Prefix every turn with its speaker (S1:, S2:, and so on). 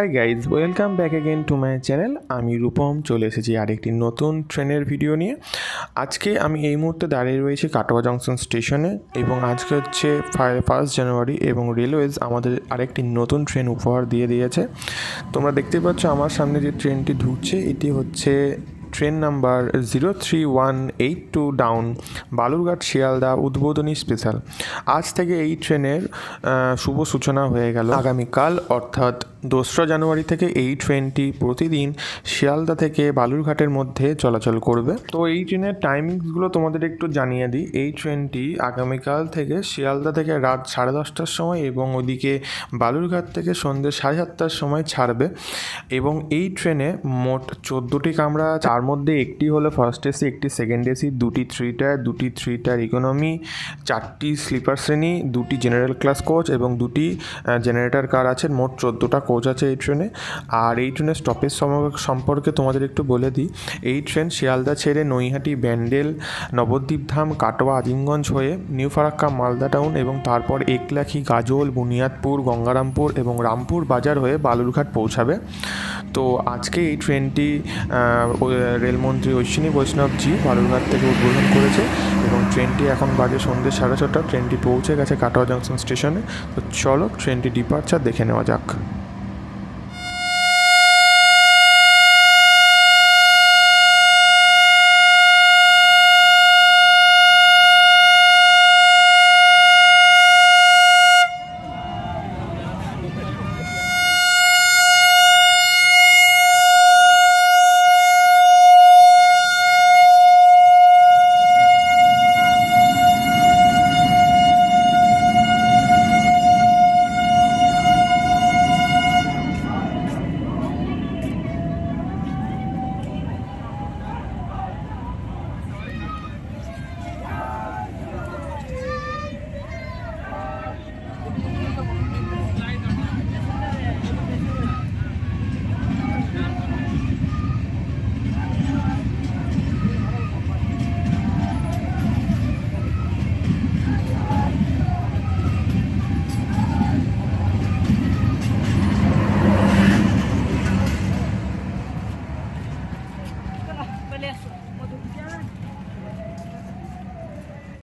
S1: Hi guys welcome back again to my channel আমি রূপম, চলে এসেছি আরেকটি নতুন ট্রেনের ভিডিও নিয়ে। আজকে আমি এই মুহূর্তে দাঁড়িয়ে রয়েছি কাটোয়া জংশন স্টেশনে এবং আজকে হচ্ছে ফার্স্ট জানুয়ারি এবং রেলওয়েজ আমাদের আরেকটি নতুন ট্রেন উপহার দিয়ে দিয়েছে। তোমরা দেখতে পাচ্ছ আমার সামনে যে ট্রেনটি ঢুকছে, এটি হচ্ছে train number zero three one eight two down Balurghat Sealdah উদ্বোধনী স্পেশাল আজ থেকে এই ট্রেনের শুভ সূচনা হয়ে গেল। আগামীকাল, অর্থাৎ দোসরা জানুয়ারি থেকে এই ট্রেনটি প্রতিদিন শিয়ালদা থেকে বালুরঘাটের মধ্যে চলাচল করবে। তো এই ট্রেনের টাইমিংসগুলো তোমাদের একটু জানিয়ে দিই। এই ট্রেনটি আগামীকাল থেকে শিয়ালদা থেকে রাত সাড়ে দশটার সময় এবং ওদিকে বালুরঘাট থেকে সন্ধ্যে সাড়ে সাতটার সময় ছাড়বে। এবং এই ট্রেনে মোট চোদ্দোটি কামরা আছে। তার মধ্যে একটি হলো ফার্স্ট এসি একটি সেকেন্ড এসি দুটি থ্রি টায়ার দুটি থ্রি টায়ার ইকোনমি চারটি স্লিপার শ্রেণি, দুটি জেনারেল ক্লাস কোচ এবং দুটি জেনারেটর কার আছে। মোট চোদ্দোটা কোচ আছে এই ট্রেনে আর এই ট্রেনের স্টপেজ সম্পর্কে তোমাদের একটু বলে দিই। এই ট্রেন শিয়ালদা ছেড়ে নৈহাটি, ব্যান্ডেল নবদ্বীপধাম কাটোয়া, আজিমগঞ্জ হয়ে নিউ ফারাক্কা মালদা টাউন এবং তারপর একলাখি, গাজল, বুনিয়াদপুর, গঙ্গারামপুর এবং রামপুর বাজার হয়ে বালুরঘাট পৌঁছাবে। তো আজকে এই ট্রেনটি রেলমন্ত্রী অশ্বিনী বৈষ্ণবজি বালুরঘাট থেকে উদ্বোধন করেছে এবং ট্রেনটি এখন বাজে সন্ধ্যে সাড়ে ছটা। ট্রেনটি পৌঁছে গেছে কাটোয়া জংশন স্টেশনে। তো চলো ট্রেনটি ডিপার্চার দেখে নেওয়া যাক। Olha.